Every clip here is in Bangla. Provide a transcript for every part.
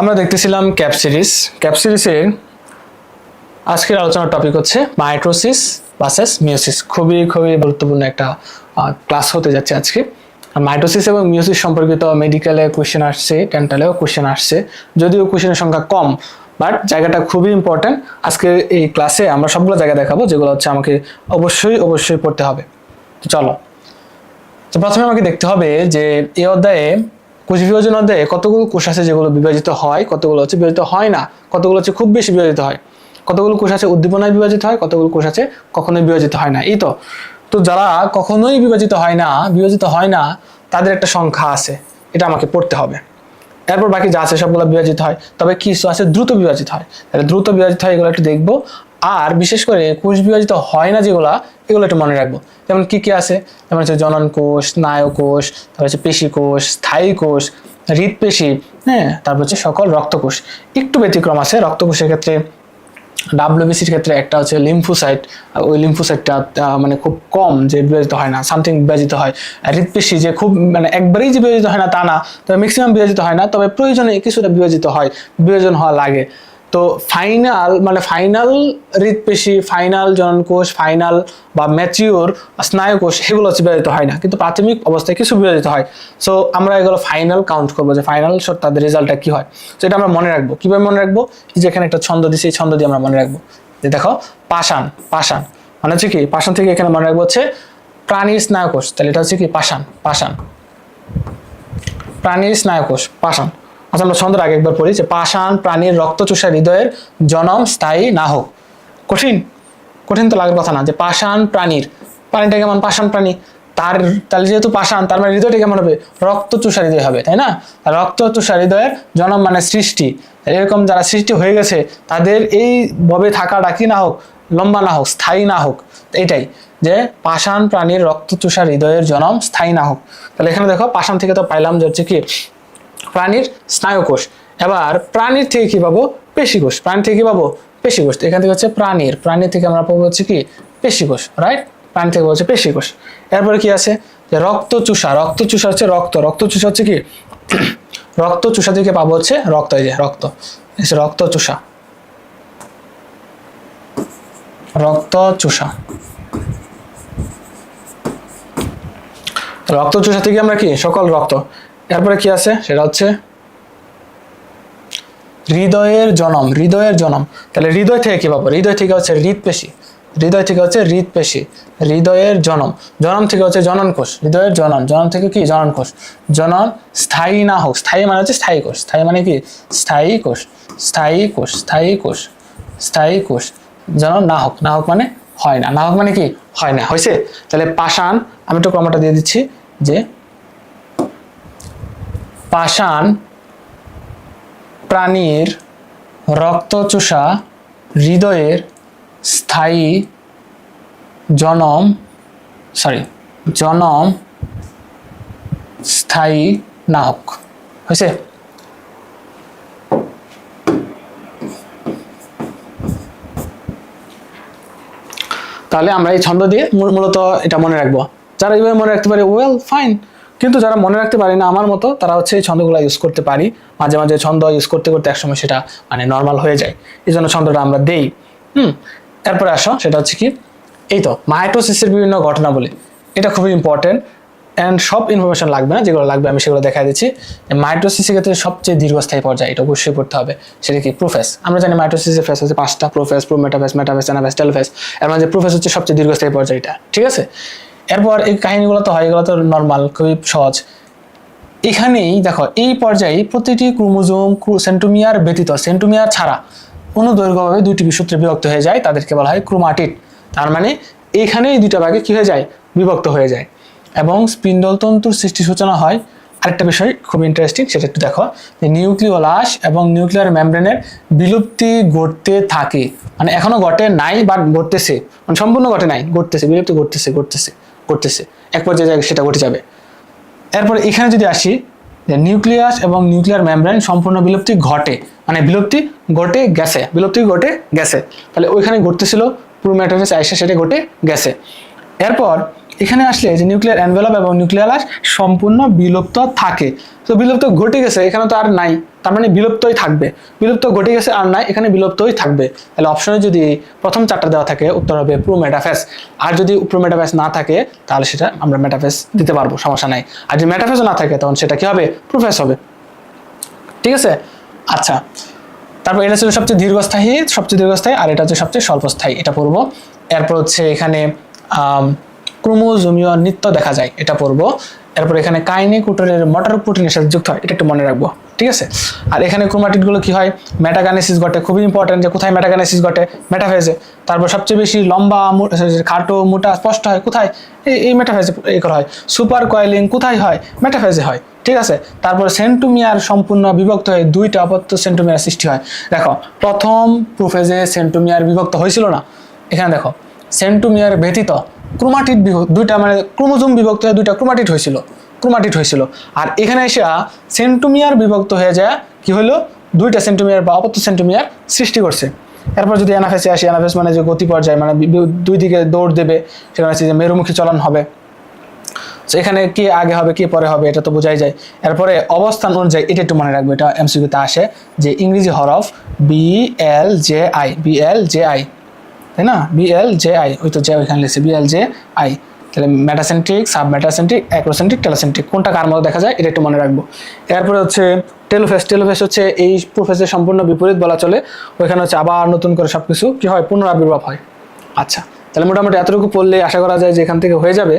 আমরা দেখতেছিলাম ক্যাপ সিরিজ। ক্যাপ সিরিজের আজকের আলোচনার টপিক হচ্ছে মাইক্রোসিস ভার্সেস মিওসিস খুবই খুবই গুরুত্বপূর্ণ একটা ক্লাস হতে যাচ্ছে আজকে। মাইটোসিস এবং মিওসিস সম্পর্কিত মেডিকেলে কোয়েশ্চেন আসছে ডেন্টালেও কোয়েশ্চেন আসছে। যদিও কোয়েশ্চেনের সংখ্যা কম বাট জায়গাটা খুবই ইম্পর্ট্যান্ট আজকে এই ক্লাসে আমরা সবগুলো জায়গা দেখাবো, যেগুলো হচ্ছে আমাকে অবশ্যই অবশ্যই পড়তে হবে। তো চলো। তো প্রথমে আমাকে দেখতে হবে যে এই অধ্যায়ে কোষ বিভাজন অধ্যায়ে কতগুলো কোষ আছে যেগুলো বিভাজিত হয়, কতগুলো হচ্ছে বিভাজিত হয় না, কতগুলো হচ্ছে খুব বেশি বিভাজিত হয়? কতগুলো কোষ আছে উদ্দীপনায় বিভাজিত হয়, কতগুলো কোষ আছে কখনোই বিভাজিত হয় না, এই তো? তো যারা কখনোই বিভাজিত হয় না, বিভাজিত হয় না, তাদের একটা সংখ্যা আছে, এটা আমাকে পড়তে হবে। এরপর বাকি যা আছে সবগুলো বিভাজিত হয়, তবে কিছু আছে দ্রুত বিভাজিত হয়। তাহলে দ্রুত বিভাজিত হয়, এগুলো একটু দেখব। আর বিশেষ করে কোষ বিভাজিত হয় না যেগুলা, এগুলো একটু মনে রাখব। যেমন কি কি আছে? যেমন হচ্ছে জনন কোষ, স্নায়ু কোষ, তারপর হচ্ছে পেশি কোষ, স্থায়ী কোষ হৃদপেশি হ্যাঁ তারপর হচ্ছে সকল রক্তকোষ। একটু ব্যতিক্রম আছে, রক্তকোষের ক্ষেত্রে, ডাব্লিউবিসির ক্ষেত্রে একটা হচ্ছে লিম্ফোসাইট ওই লিম্ফোসাইটটা মানে খুব কম যে বিভাজিত হয় না সামথিং বিভাজিত হয়। হৃদপেশি যে খুব মানে একবারেই যে বিভাজিত হয় না তা না, তবে ম্যাক্সিমাম বিভাজিত হয় না, তবে প্রয়োজনে কিছুটা বিভাজিত হয়, বিভাজন হওয়া লাগে। তো ফাইনাল মানে ফাইনাল হৃদপেশি ফাইনাল জননকোষ ফাইনাল বা ম্যাচিওর স্নায়ুকোষ সেগুলো হচ্ছে বিভাজিত হয় না। কিন্তু প্রাথমিক অবস্থায় কিছু বিভাজিত হয়। সো আমরা এগুলো ফাইনাল কাউন্ট করব যে ফাইনাল তাদের রেজাল্টটা কি হয়। তো এটা আমরা মনে রাখব। কীভাবে মনে রাখব? এই যে এখানে একটা ছন্দ দিছি, এই ছন্দ দিয়ে আমরা মনে রাখব। যে দেখো, পাষাণ পাষাণ। মানে হচ্ছে কি? পাষাণ থেকে এখানে মনে রাখব হচ্ছে প্রাণীর স্নায়ুকোষ। তাহলে এটা হচ্ছে কি? পাষাণ পাষাণ। প্রাণীর স্নায়ুকোষ, পাষাণ। আমরা ছন্দের আগে একবার পড়ি, যে পাষাণ প্রাণীর রক্তচোষা হৃদয়ের জনম স্থায়ী না হোক। কঠিন কঠিন তো লাগার কথা না, যে পাষাণ প্রাণীর, প্রাণীটা কেমন? পাষাণ প্রাণী। তার, তাহলে যেহেতু পাষাণ, তার মানে হৃদয়টা কেমন হবে? রক্তচোষা হৃদয় হবে, তাই না? রক্তচোষা হৃদয়ের জনম মানে সৃষ্টি। এরকম যারা সৃষ্টি হয়ে গেছে, তাদের এই ভাবে থাকাটা কি না হোক, লম্বা না হোক, স্থায়ী না হোক, এটাই। যে পাষাণ প্রাণীর রক্তচোষা হৃদয়ের জনম স্থায়ী না হোক। তাহলে এখানে দেখো, পাষাণ থেকে তো পাইলাম যে হচ্ছে কি প্রাণীর স্নায়ুকোষ। এবার প্রাণীর থেকে কি পাবো? পেশিকোষ। প্রাণী থেকে কি পাবো? পেশিকোষ। এখান থেকে হচ্ছে প্রাণীর। প্রাণী থেকে আমরা পাবো হচ্ছে কি? পেশিকোষ রাইট প্রাণী থেকে হচ্ছে পেশিকোষ। এরপরে কি আছে? যে রক্ত চুষা রক্ত চুষা হচ্ছে রক্ত। রক্ত চুষা হচ্ছে কি? রক্ত চুষা থেকে পাবো হচ্ছে রক্ত। এই যে রক্ত। রক্ত চুষা রক্ত চুষা রক্ত চুষা থেকে আমরা কি? সকল রক্ত। এরপরে কি আছে? সেটা হচ্ছে হৃদয়ের জনম হৃদয়ের জনম। তাহলে হৃদয় থেকে কি পাবো? হৃদয় থেকে হচ্ছে হৃদপেশি হৃদয় থেকে হচ্ছে হৃদপেশি হৃদয়ের জনম। জনম থেকে হচ্ছে জনন কোষ হৃদয়ের জনন। জনন থেকে কি? জনন কোষ জনন স্থায়ী না হোক। স্থায়ী মানে হচ্ছে স্থায়ী কোষ। স্থায়ী মানে কি? স্থায়ী কোষ। স্থায়ী কোষ। স্থায়ী কোষ। স্থায়ী কোষ। জনন না হোক। না হোক মানে হয় না। না হোক মানে কি? হয় না। হয়েছে তাহলে পাষাণ, আমি একটু ক্রমটা দিয়ে দিচ্ছি যে পাষাণ প্রাণীর রক্তচোষা হৃদয়ের স্থায়ী জনম সরি জনম স্থায়ী নাহক হয়েছে? তাহলে আমরা এই ছন্দ দিয়ে মূল- মূলত এটা মনে রাখব। যারা এইভাবে মনে রাখতে পারে ওয়েল ফাইন কিন্তু যারা মনে রাখতে পারে না আমার মতো, তারা হচ্ছে এই ছন্দগুলো ইউজ করতে পারি। মাঝে মাঝে ছন্দ ইউজ করতে করতে একসময় সেটা মানে নর্মাল হয়ে যায়। এই জন্য ছন্দটা আমরা দেই। হুম, এরপরে আসো, সেটা হচ্ছে কি? এই তো, মাইটোসিসের বিভিন্ন ঘটনা বলে। এটা খুবই ইম্পর্টেন্ট অ্যান্ড সব ইনফরমেশন লাগবে না, যেগুলো লাগবে আমি সেগুলো দেখা দিচ্ছি। মাইটোসিসের ক্ষেত্রে সবচেয়ে দীর্ঘস্থায়ী পর্যায়ে, এটা অবশ্যই পড়তে হবে। সেটা কি? প্রোফেস আমরা জানি মাইটোসিসের ফেস হচ্ছে পাঁচটা prophase prometaphase metaphase anaphase telophase এর মধ্যে প্রোফেস হচ্ছে সবচেয়ে দীর্ঘস্থায়ী পর্যায়ে এটা, ঠিক আছে? এরপর এই কাহিনীগুলো তো হয়, এগুলো তো নর্মাল খুবই সহজ। এখানেই দেখো, এই পর্যায়ে প্রতিটি ক্রোমোজোম সেন্টোমিয়ার ব্যতীত সেন্টোমিয়ার ছাড়া অনুদৈর্ঘ্যভাবে দুইটি বিসূত্রে বিভক্ত হয়ে যায়, তাদেরকে বলা হয় ক্রোমাটিড। তার মানে এখানেই দুইটা ভাগে কী হয়ে যায়? বিভক্ত হয়ে যায়। এবং স্পিন্ডল তন্তুর সৃষ্টি সূচনা হয়। আরেকটা বিষয় খুব ইন্টারেস্টিং সেটা একটু দেখো, যে নিউক্লিওলাস এবং নিউক্লিয়ার মেমব্রেনের বিলুপ্তি ঘটতে থাকে। মানে এখনও ঘটে নাই বা ঘটতেছে। মানে সম্পূর্ণ ঘটে নাই, ঘটতেছে, বিলুপ্তি ঘটতেছে ঘটতেছে। ঘটতেছে এক পর্যায়ে যায়, সেটা ঘটে যাবে। এরপর এখানে যদি আসি, যে নিউক্লিয়াস এবং নিউক্লিয়ার মেমব্রেন সম্পূর্ণ বিলুপ্তি ঘটে। মানে বিলুপ্তি ঘটে গেছে, বিলুপ্তি ঘটে গেছে। তাহলে ওইখানে ঘটতেছিল প্রোম্যাটোফেস আইসা, সেটা ঘটে গেছে। এরপর এখানে আসলে যে নিউক্লিয়ার অ্যানভেলপ এবং নিউক্লিয়ার সম্পূর্ণ বিলুপ্ত থাকে। তো বিলুপ্ত ঘটে গেছে, এখানে তো আর নাই। তার মানে বিলুপ্তই থাকবে। বিলুপ্ত ঘটে গেছে আর নাই, এখানে বিলুপ্তই থাকবে। তাহলে অপশনে যদি প্রথম চারটা দেওয়া থাকে, উত্তর হবে প্রো মেটাফেস আর যদি প্রো মেটাফেস না থাকে, তাহলে সেটা আমরা মেটাফেস দিতে পারব, সমস্যা নাই। আর যদি মেটাফেসও না থাকে, তখন সেটা কি হবে? প্রোফেস হবে। ঠিক আছে? আচ্ছা। তারপর এটা ছিল সবচেয়ে দীর্ঘস্থায়ী সবচেয়ে দীর্ঘস্থায়ী, আর এটা হচ্ছে সবচেয়ে স্বল্পস্থায়ী। এটা পড়ব। এরপর হচ্ছে এখানে ক্রোমোজোমীয় নৃত্য দেখা যায়। এটা পড়ব। এরপর এখানে কাইনিক উটরের মটর প্রোটিনের সাথে যুক্ত হয়, এটা একটু মনে রাখব, ঠিক আছে? আর এখানে ক্রোমাটিডগুলো কি হয়? মেটাগানেসিস ঘটে, খুবই ইম্পর্টেন্ট যে কোথায় মেটাগানেসিস ঘটে? মেটাফেজে। তারপর সবচেয়ে বেশি লম্বা খাটো মোটা স্পষ্ট হয়, কোথায়? এই এই মেটাফেজে এই করা হয়। সুপার কয়েলিং কোথায় হয়? মেটাফেজে হয়, ঠিক আছে? তারপর সেন্টুমিয়ার সম্পূর্ণ বিভক্ত হয়ে দুইটা অপত্য সেন্টোমিয়ার সৃষ্টি হয়। দেখো, প্রথম প্রোফেজে সেন্টুমিয়ার বিভক্ত হয়েছিল না। এখানে দেখো, সেন্টুমিয়ার ব্যতীত ক্রোমাটিড দুইটা মানে ক্রোমোজোম বিভক্ত হয়ে দুইটা ক্রোমাটিড হয়েছিল ক্রোমাটিড হয়েছিল। আর এখানে এসে সেন্টোমিয়ার বিভক্ত হয়ে যায়, কি হলো দুইটা সেন্টোমিয়ার বা অপত্য সেন্টোমিয়ার সৃষ্টি করছে। এরপর যদি অ্যানাফেসে আসি, অ্যানাফেস মানে যে গতি পর্যায়ে মানে দুই দিকে দৌড় দেবে, সেখানে হচ্ছে যে মেরুমুখী চলন হবে। তো এখানে কে আগে হবে, কে পরে হবে, এটা তো বোঝাই যায়। এরপরে অবস্থান অনুযায়ী, এটা একটু মনে রাখবে, এটা এমসিকিউতে আসে, যে ইংরেজি হরফ B L J I B L J I তাই না? বি এল জে আই ওই তো যে ওইখানে লিখছে বি এল জে আই তাহলে metacentric submetacentric acrocentric telocentric কোনটা কার মতো দেখা যায় এটা একটু মনে রাখব। এরপরে হচ্ছে টেলোফেস টেলোফেস হচ্ছে এই প্রোফেসের সম্পূর্ণ বিপরীত বলা চলে। ওইখানে হচ্ছে আবার নতুন করে সব কিছু কী হয়? পুনরাবির্ভাব হয়। আচ্ছা তাহলে মোটামুটি এতটুকু পড়লে আশা করা যায় যে এখান থেকে হয়ে যাবে।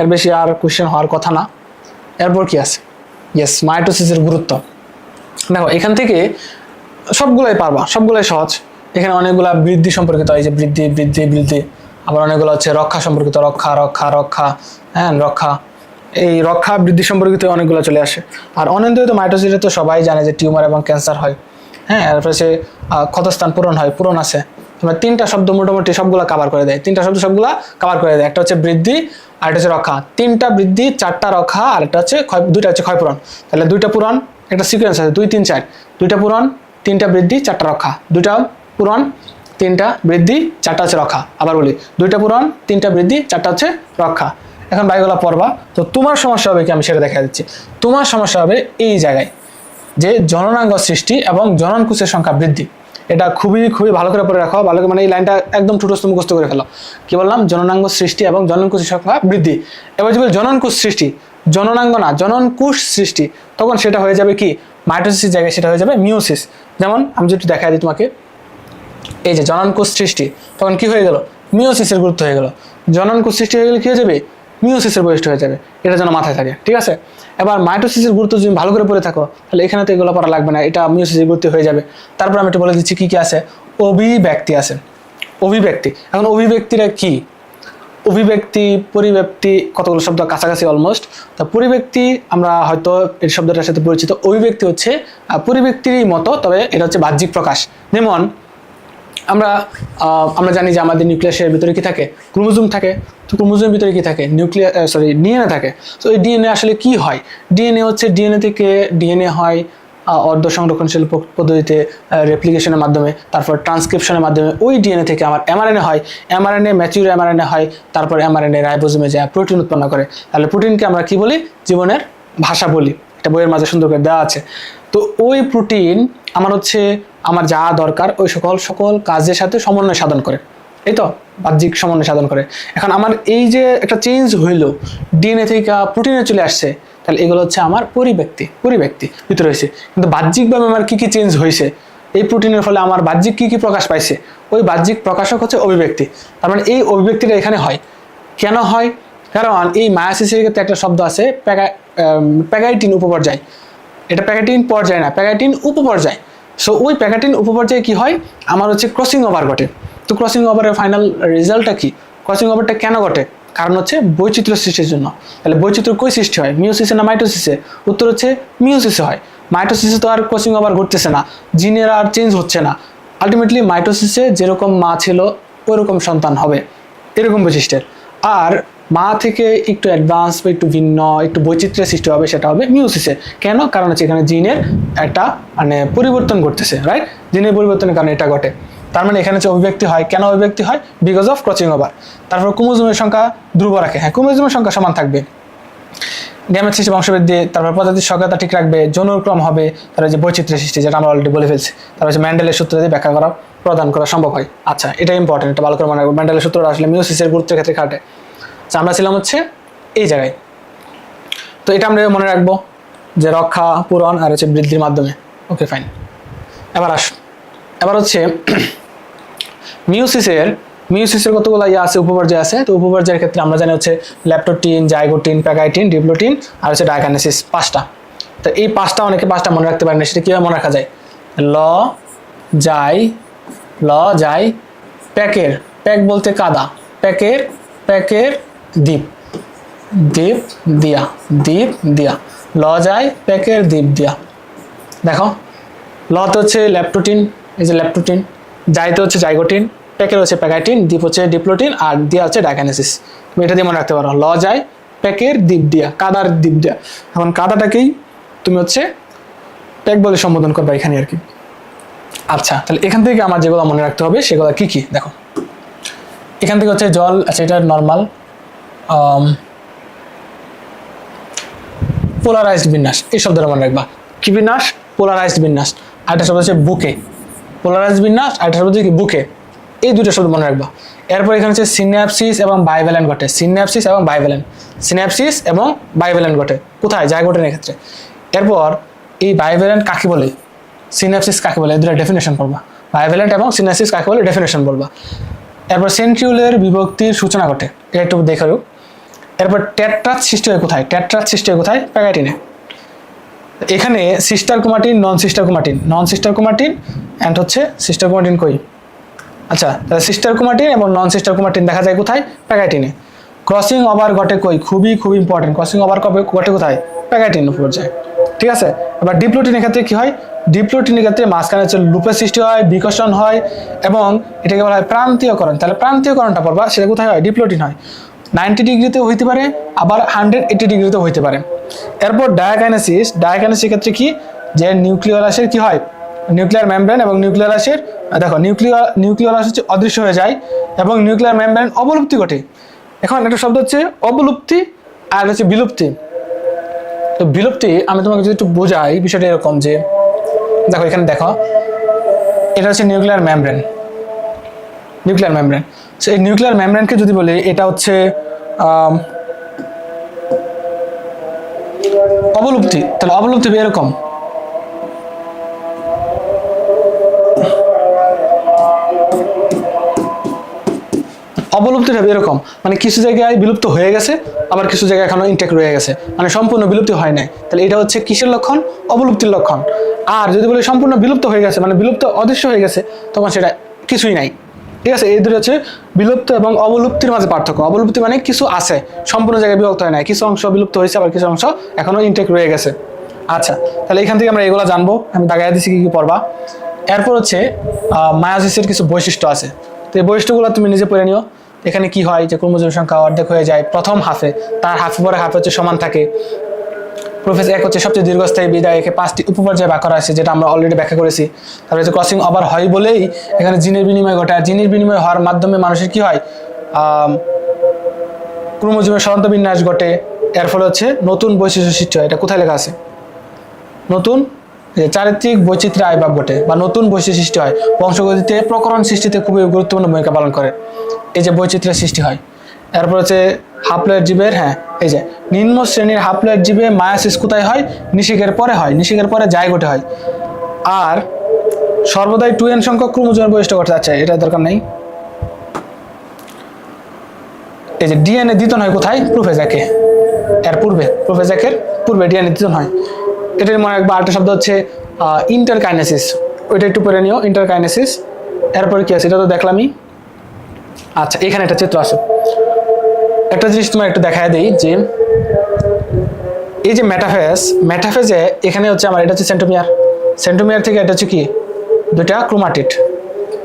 এর বেশি আর কোশ্চেন হওয়ার কথা না। এরপর কি আছে? ইয়েস মাইটোসিসের গুরুত্ব। দেখো, এখান থেকে সবগুলাই পারবা, সবগুলাই সহজ। এখানে অনেকগুলা বৃদ্ধি সম্পর্কিত এই যে বৃদ্ধি বৃদ্ধি বৃদ্ধি। আবার অনেকগুলো হচ্ছে রক্ষা সম্পর্কিত, রক্ষা রক্ষা রক্ষা হ্যাঁ রক্ষা। এই রক্ষা বৃদ্ধি সম্পর্কিত অনেকগুলো চলে আসে। আর অনিয়ন্ত্রিত মাইটোসিসে তো সবাই জানে যে টিউমার এবং ক্যান্সার হয়। হ্যাঁ তারপরে সে ক্ষতস্থান পূরণ হয়, পূরণ আছে। তোমার তিনটা শব্দ মোটামুটি সবগুলা কাভার করে দেয়। তিনটা শব্দ সবগুলা কাভার করে দেয়। একটা হচ্ছে বৃদ্ধি, আর একটা হচ্ছে রক্ষা। তিনটা বৃদ্ধি, চারটা রক্ষা, আর একটা হচ্ছে ক্ষয়, দুইটা হচ্ছে ক্ষয়পূরণ তাহলে দুইটা পূরণ, একটা সিকোয়েন্স আছে, দুই, তিন, চার। দুইটা পূরণ, তিনটা বৃদ্ধি, চারটা রক্ষা। দুইটা পূরণ, তিনটা বৃদ্ধি, চারটা হচ্ছে রক্ষা। আবার বলি, দুইটা পূরণ, তিনটা বৃদ্ধি, চারটা হচ্ছে রক্ষা। এখন বাইগুলা পড়বা, তো তোমার সমস্যা হবে কি আমি সেটা দেখা দিচ্ছি। তোমার সমস্যা হবে এই জায়গায় যে জননাঙ্গ সৃষ্টি এবং জননকুশের সংখ্যা বৃদ্ধি। এটা খুবই খুবই ভালো করে পড়ে রাখো, ভালো করে মানে এই লাইনটা একদম ঠুটস্থ মুখস্থ করে ফেলো। কি বললাম? জননাঙ্গ সৃষ্টি এবং জননকুশের সংখ্যা বৃদ্ধি। এবার যদি জননকুশ সৃষ্টি, জননাঙ্গ না, জননকুশ সৃষ্টি, তখন সেটা হয়ে যাবে কি? মাইটোসিস জায়গায় সেটা হয়ে যাবে মিওসিস যেমন আমি যদি দেখা দিই তোমাকে এই যে জননকোষ সৃষ্টি, তখন কি হয়ে গেল? মিওসিসের গুরুত্ব হয়ে গেল। জননকোষ সৃষ্টি হয়ে গেলে কি হয়ে যাবে? মিওসিসের বৈশিষ্ট্য হয়ে যাবে। এটা যেন মাথায় থাকে, ঠিক আছে? এবার মাইটোসিসের গুরুত্ব যদি ভালো করে পড়ে থাকো, তাহলে এখানে তো এগুলো পড়া লাগবে না, এটা মিওসিসের গুরুত্ব হয়ে যাবে। তারপর আমি একটু বলে দিচ্ছি কী কী আছে। অভিব্যক্তি আছে। অভিব্যক্তি, এখন অভিব্যক্তিরা কি? অভিব্যক্তি, পরিব্যক্তি, কতগুলো শব্দ? কাছাকাছি অলমোস্ট তা পরিব্যক্তি, আমরা হয়তো এই শব্দটার সাথে পরিচিত। অভিব্যক্তি হচ্ছে পরিব্যক্তিরই মতো, তবে এটা হচ্ছে বাহ্যিক প্রকাশ। যেমন আমরা আমরা জানি যে আমাদের নিউক্লিয়াসের ভিতরে কি থাকে? ক্রোমোজোম থাকে। তো ক্রোমোজোমের ভিতরে কি থাকে? নিউক্লিয়ার সরি ডিএনএ থাকে। তো এই ডিএনএ আসলে কি হয়? ডিএনএ হচ্ছে ডিএনএ থেকে ডিএনএ হয় অর্ধ সংরক্ষণশীল পদ্ধতিতে রেপ্লিকেশনের মাধ্যমে, তারপর ট্রান্সক্রিপশনের মাধ্যমে ওই ডিএনএ থেকে আমার এমআরএনএ হয়। এমআরএনএ ম্যাচিউর এমআরএনএ হয়, তারপর এমআরএনএ রাইবোজোমে যায় প্রোটিন উৎপন্ন করে। তাহলে প্রোটিনকে আমরা কি বলি? জীবনের ভাষা বলি। এটা বইয়ের মাঝে সুন্দর করে দেওয়া আছে। তো ওই প্রোটিন আমার হচ্ছে আমার যা দরকার, ওই সকল সকল কাজের সাথে সমন্বয় সাধন করে। এই তো? বাহ্যিক সমন্বয় সাধন করে। এখন আমার এই যে একটা চেঞ্জ হইল ডিএনএ থেকে প্রোটিনে চলে আসছে, তাহলে এগুলো হচ্ছে আমার পরিব্যক্তি পরিব্যক্তি ভিতরে হয়েছে কিন্তু বাহ্যিকভাবে আমার কি কি চেঞ্জ হয়েছে এই প্রোটিনের ফলে আমার বাহ্যিক কি কি প্রকাশ পাইছে, ওই বাহ্যিক প্রকাশক হচ্ছে অভিব্যক্তি। তার মানে এই অভিব্যক্তিটা এখানে হয়। কেন হয়? কারণ এই মায়াসিসের ক্ষেত্রে একটা শব্দ আছে, প্যাগা প্যাগাইটিন উপপর্যায়। এটা প্যাকেটিন পর্যায় না প্যাগাটিন উপপর্যায়। সো ওই প্যাগাটিন উপপর্যায়ে কি হয়? আমার হচ্ছে ক্রসিং ওভার ঘটে। তো ক্রসিং ওভারের ফাইনাল রেজাল্টটা কি? ক্রসিং ওভারটা কেন ঘটে? কারণ হচ্ছে বৈচিত্র্য সৃষ্টির জন্য। তাহলে বৈচিত্র্য কই সৃষ্টি হয়? মিওসিসে না মাইটোসিসে? উত্তর হচ্ছে মিওসিসে হয়। মাইটোসিসে তো আর ক্রসিং ওভার ঘটতেছে না। জিনের আর চেঞ্জ হচ্ছে না। আলটিমেটলি মাইটোসিসে যেরকম মা ছিল ওইরকম সন্তান হবে। এরকম বৈশিষ্ট্যের। আর মা থেকে একটু অ্যাডভান্স বা একটু ভিন্ন, একটু বৈচিত্র্যের সৃষ্টি হবে, সেটা হবে মিউসিসে। কেন? কারণ হচ্ছে এখানে জিনের একটা মানে পরিবর্তন ঘটতেছে রাইট জিনের পরিবর্তনের কারণে এটা ঘটে। তার মানে এখানে যে অভিব্যক্তি হয়। কেন অভিব্যক্তি হয়? বিকজ অফ ক্রচিং ওভার তারপর কুমোজমের সংখ্যা ধ্রুব রাখে। হ্যাঁ কুমোজমের সংখ্যা সমান থাকবে। গ্যামেট সৃষ্টি বংশবৃদ্ধি, তারপর প্রজাতির সক্রিয়তা ঠিক রাখবে। যৌনক্রম হবে তারপর যে বৈচিত্র্য সৃষ্টি, যেটা আমরা অলরেডি বলে ফেলছি। তারপর হচ্ছে ম্যান্ডেলের সূত্র দিয়ে ব্যাখ্যা করা, প্রদান করা সম্ভব হয়। আচ্ছা এটা ইম্পর্টেন্ট এটা ভালো করে মনে রাখব ম্যান্ডেলের সূত্রটা আসলে মিউসিসের গুরুত্বের ক্ষেত্রে খাটে আচ্ছা আমরা ছিলাম হচ্ছে এই জায়গায়। তো এটা আমরা মনে রাখব যে রক্ষা, পূরণ আর হচ্ছে বৃদ্ধির মাধ্যমে। ওকে ফাইন এবার আস এবার হচ্ছে মিউসিসের মিউসিসের কতগুলো ইয়ে আছে উপপর্যায় আছে? তো উপপর্যায়ের ক্ষেত্রে আমরা জানি হচ্ছে ল্যাপটোটিন, জাইগোটিন প্যাগাইটিন ডিপ্লোটিন আর হচ্ছে ডায়াকানেসিস পাঁচটা। তো এই পাঁচটা অনেকে পাঁচটা মনে রাখতে পারেন না, সেটা কীভাবে মনে রাখা যায়? ল, যাই ল, যাই, প্যাকের। প্যাক বলতে কাদা। প্যাকের প্যাকের দ্বীপ। দ্বীপ দিয়া দ্বীপ দিয়া। ল যায় প্যাকের দ্বীপ দিয়া। দেখো লতে হচ্ছে ল্যাপটোটিন এই যে ল্যাপটোটিন জাইতে হচ্ছে জাইগোটিন প্যাকের হচ্ছে প্যাকাইটিন, দ্বীপ হচ্ছে ডিপ্লোটিন, আর দিয়া হচ্ছে ডাইকানেসিস তুমি এটা দিয়ে মনে রাখতে পারো, ল যায় প্যাকের দ্বীপ দিয়া, কাদার দ্বীপ দিয়া। এখন কাদাটাকেই তুমি হচ্ছে প্যাক বলে সম্বোধন করবে এখানে আর কি। আচ্ছা তাহলে এখান থেকে আমার যেগুলো মনে রাখতে হবে, সেগুলো কি কি? দেখো, এখান থেকে হচ্ছে জল আচ্ছা এটা নর্মাল পোলারাইজড বিন্যাস, এই শব্দটা মনে রাখবা। কি বিন্যাস? পোলারাইজড বিন্যাস। আরেকটা শব্দ হচ্ছে বুকে। পোলারাইজড বিন্যাস আরেকটা শব্দ হচ্ছে বুকে। এই দুটো শব্দ মনে রাখবা। এরপর এখানে হচ্ছে সিনাপসিস এবং বাইভ্যালেন্ট ঘটে। সিনাপসিস এবং বাইভ্যালেন্ট সিনাপসিস এবং বাইভ্যালেন্ট ঘটে। কোথায়? যায় জায়গোটের ক্ষেত্রে এরপর এই বাইভ্যালেন্ট কাকে বলে? সিনাপসিস কাকে বলে? দুটো ডেফিনেশন করবা বাইভ্যালেন্ট এবং সিনাপসিস কাকে বলে? ডেফিনেশন বলবা। এরপর সেন্ট্রিউলের বিভক্তির সূচনা ঘটে। এটা একটু দেখে। এরপর ট্যাট্রাত সৃষ্টি হয় কোথায়? ট্যাট্রাত সৃষ্টি হয় কোথায়? প্যাগাটিনে। এখানে সিস্টার কুমাটিন নন সিস্টার কুমাটিন নন সিস্টার কুমাটিন অ্যান্ড হচ্ছে সিস্টার কুমাটিন কই? আচ্ছা তাহলে সিস্টার কুমাটিন এবং নন সিস্টার কুমাটিন দেখা যায় কোথায়? প্যাগাটিনে। ক্রসিং ওভার ঘটে কই? খুবই খুব ইম্পর্টেন্ট ক্রসিং ওভার কবে, ঘটে কোথায়? প্যাগাটিন পর্যায়ে ঠিক আছে? এবার ডিপ্লোটিনের ক্ষেত্রে কী হয়? ডিপ্লোটিনের ক্ষেত্রে মাঝখানে হচ্ছে লুপের সৃষ্টি হয় বিকশন হয় এবং এটাকে বলা হয় প্রান্তীয়করণ। তাহলে প্রান্তীয়করণটা পড়বা, সেটা কোথায় হয়? ডিপ্লোটিন হয়। নাইনটি ডিগ্রিতেও হইতে পারে, আবার হান্ড্রেড এইটি ডিগ্রিতেও হইতে পারে। এরপর ডায়াকাইনেসিস ডায়াকাইনেসিস ক্ষেত্রে কি? যে নিউক্লিয়ারাসের কি হয়? নিউক্লিয়ার মেমব্রেন এবং নিউক্লিয়ারাসের দেখো নিউক্লিয়ার নিউক্লিয়ারাস হচ্ছে অদৃশ্য হয়ে যায় এবং নিউক্লিয়ার মেমব্রেন অবলুপ্তি ঘটে। এখন একটা শব্দ হচ্ছে অবলুপ্তি আর হচ্ছে বিলুপ্তি। তো বিলুপ্তি, আমি তোমাকে যদি একটু বোঝাই বিষয়টা এরকম যে, দেখো, এখানে দেখো, এটা হচ্ছে nuclear membrane nuclear membrane so এই নিউক্লিয়ার মেমব্রেনকে যদি বলি, এটা হচ্ছে অবলুপ্তি। তাহলে অবলুপ্তি এরকম। অবলুপ্তি এরকম। মানে কিছু জায়গায় বিলুপ্ত হয়ে গেছে, আবার কিছু জায়গায় এখনও ইনটেক রয়ে গেছে। মানে সম্পূর্ণ বিলুপ্তি হয় নাই। তাহলে এটা হচ্ছে কিসের লক্ষণ? অবলুপ্তির লক্ষণ। আর যদি বলি সম্পূর্ণ বিলুপ্ত হয়ে গেছে মানে বিলুপ্ত অদৃশ্য হয়ে গেছে, তখন সেটা কিছুই নাই। ঠিক আছে, এই দুটো হচ্ছে বিলুপ্ত এবং অবলুপ্তির মাঝে পার্থক্য। অবলুপ্তি মানে কিছু আছে, সম্পূর্ণ জায়গায় বিভক্ত হয় না কিছু অংশ বিলুপ্ত হয়েছে, আবার কিছু অংশ এখনও ইনটেক রয়ে গেছে। আচ্ছা তাহলে এখান থেকে আমরা এগুলো জানব। আমি দাগাই দিচ্ছি কি কি পড়বা। এরপর হচ্ছে মায়াজিসের কিছু বৈশিষ্ট্য আছে। তো এই বৈশিষ্ট্যগুলো তুমি নিজে পড়ে নিও। এখানে কি হয় যে ক্রোমোজোম সংখ্যা অর্ধেক হয়ে যায় প্রথম হাফে তার হাফে পরে হাফে হচ্ছে সমান থাকে। প্রফেসর এক হচ্ছে সবচেয়ে দীর্ঘস্থায়ী বিদায়, একে পাঁচটি উপপর্যায়ে ব্যাখ্যা করা আছে, যেটা আমরা অলরেডি ব্যাখ্যা করেছি। তারপরে হচ্ছে ক্রসিং ওভার হয় বলেই এখানে জিনের বিনিময় ঘটে। আর জিনের বিনিময় হওয়ার মাধ্যমে মানুষের কি হয়? ক্রোমোজোমের সদন্ত বিন্যাস ঘটে। এর ফলে হচ্ছে নতুন বৈশিষ্ট্য সৃষ্টি হয়। এটা কোথায় লেখা আছে? নতুন চারিত্রিক বৈচিত্র্য আবির্ভাব ঘটে বা নতুন বৈশিষ্ট্য সৃষ্টি হয়। বংশগতিতে প্রকরণ সৃষ্টিতে খুবই গুরুত্বপূর্ণ ভূমিকা পালন করে। এই যে বৈচিত্র্যের সৃষ্টি হয়। এরপর হচ্ছে হাফলের জীবের হ্যাঁ এই যে নিম্ন শ্রেণির হাফলের জীবে মায়াসিস কোথায় হয়? নিষিকের পরে হয়, নিষিকের পরে জায়গোটে হয়। আর সর্বদাই টু এন সংখ্যক ক্রোমোজোমের বৈশিষ্ট্য ঘটে যাচ্ছে এটা দরকার নেই। এই যে ডিএনএ দ্বিতন হয় কোথায়? প্রোফেজাকে এর পূর্বে প্রোফেজাকের পূর্বে ডিএনএ দ্বিতন হয়। এটার মনে রাখবা, আরেকটা শব্দ হচ্ছে ইন্টারকাইনেসিস ওইটা একটু পড়ে নিও ইন্টারকাইনেসিস এরপরে কি আছে? এটা তো দেখলামই। আচ্ছা এখানে একটা চিত্র আছে। একটা জিনিস তোমার একটু দেখায় দিই, যে এই যে মেটাফেজ মেটাফেজে এখানে হচ্ছে আমার, এটা হচ্ছে সেন্টোমিয়ার সেন্টোমিয়ার থেকে এটা হচ্ছে কি? দুটা ক্রোমাটিড।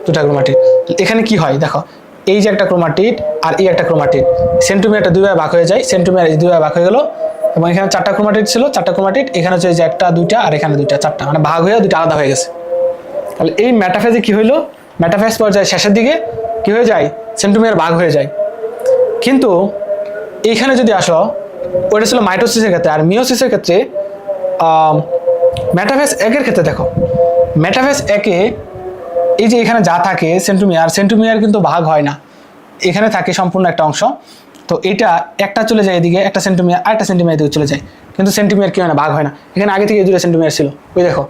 দুটা ক্রোমাটিড। এখানে কি হয়? দেখো, এই যে একটা ক্রোমাটিড আর এই একটা ক্রোমাটিড। সেন্টোমিয়ারটা দুই ভাগে হয়ে যায়। সেন্টোমিয়ার এই দুই ভাগে হয়ে গেল। এবং এখানে চারটা ক্রোমাটিড ছিল। চারটা ক্রোমাটিড, এখানে হচ্ছে যে একটা, দুইটা আর এখানে দুইটা, চারটা। মানে ভাগ হয়ে দুইটা আলাদা হয়ে গেছে। তাহলে এই মেটাফেজে কি হইল? মেটাফেজ পর্যায়ে শেষের দিকে কি হয়ে যায়? সেন্টোমিয়ার ভাগ হয়ে যায়। কিন্তু এইখানে যদি আসো ওটা ছিল মাইটোসিসের ক্ষেত্রে। আর মিওসিসের ক্ষেত্রে মেটাফেস একের ক্ষেত্রে দেখো। ম্যাটাফেস একে এই যে এখানে যা থাকে সেন্টোমিয়ার সেন্টুমিয়ার কিন্তু ভাগ হয় না। এখানে থাকে সম্পূর্ণ একটা অংশ। তো এটা একটা চলে যায় এদিকে, একটা সেন্টোমিয়ার আর একটা সেন্টিমিয়ার এদিকে চলে যায়। কিন্তু সেন্টিমিয়ার কি হয় না, ভাগ হয় না। এখানে আগে থেকে এই দুটো সেন্টিমিয়ার ছিল। ওই দেখো,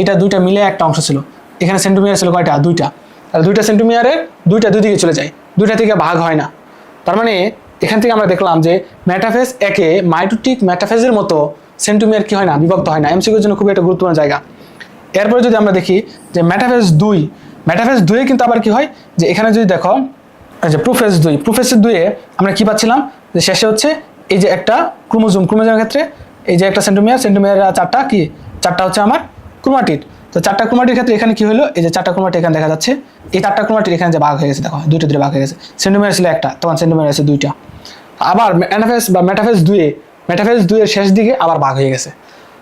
এটা দুইটা মিলে একটা অংশ ছিল। এখানে সেন্টিমিয়ার ছিল কয়টা? দুইটা। তাহলে দুইটা সেন্টিমিয়ারের দুইটা দুই দিকে চলে যায়। দুইটা থেকে ভাগ হয় না। তার মানে এখান থেকে আমরা দেখলাম যে ম্যাটাফেজ একে মাইটোটিক ম্যাটাফেজের মতো সেন্টুমিয়ার কি হয় না, বিভক্ত হয় না। এমসিকিউর জন্য খুবই একটা গুরুত্বপূর্ণ জায়গা। এরপরে যদি আমরা দেখি যে ম্যাটাফেজ দুই ম্যাটাফেজ দুয়ে কিন্তু আবার কি হয়? যে এখানে যদি দেখো যে প্রুফেজ দুই প্রুফেসের দুয়ে আমরা কি পাচ্ছিলাম? যে শেষে হচ্ছে এই যে একটা ক্রোমোজোম, ক্রোমোজোমের ক্ষেত্রে এই যে একটা সেন্টোমিয়ার সেন্টোমিয়ার চারটা কি? চারটা হচ্ছে আমার ক্রোমাটিড। তো চারটা ক্রোমাটির ক্ষেত্রে এখানে কি হলো? এই যে চারটা ক্রোমাটিড এখানে দেখা যাচ্ছে। এই চারটা ক্রোমাটিড এখানে যে ভাগ হয়ে গেছে, দেখো, দুইটা দুটো ভাগ হয়ে গেছে। সেন্টোমিয়ার ছিল একটা, তখন সেন্টোমিয়ার আছে দুইটা। আবার ম্যাটাফেস বা মেটাফেস দুয়ে মেটাফেস দুয়ের শেষ দিকে আবার ভাগ হয়ে গেছে।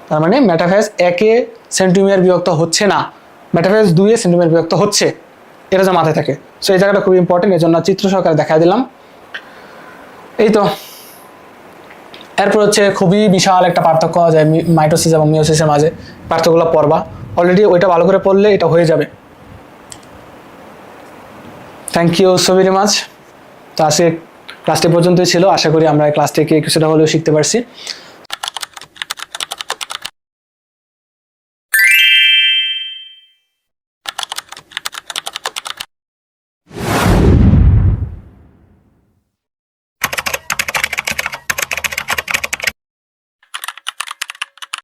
তার মানে মেটাফেস একে সেন্টিমিটার বিভক্ত হচ্ছে না মেটাফেস দুয়ে সেন্টিমিটার বিভক্ত হচ্ছে, এটা যে মাথায় থাকে। সো এই জায়গাটা খুব ইম্পর্টেন্ট এই জন্য চিত্র সহকারে দেখা দিলাম। এই তো, এরপর হচ্ছে খুবই বিশাল একটা পার্থক্য যে মাইটোসিস এবং মিওসিসের মাঝে। পার্থক্যগুলো পড়বা। অলরেডি ওইটা ভালো করে পড়লে এটা হয়ে যাবে। Thank you so very much তো আজকে ক্লাসটি পর্যন্তই ছিল। আশা করি আমরা ক্লাস থেকে কিছুটা হলেও শিখতে পারছি।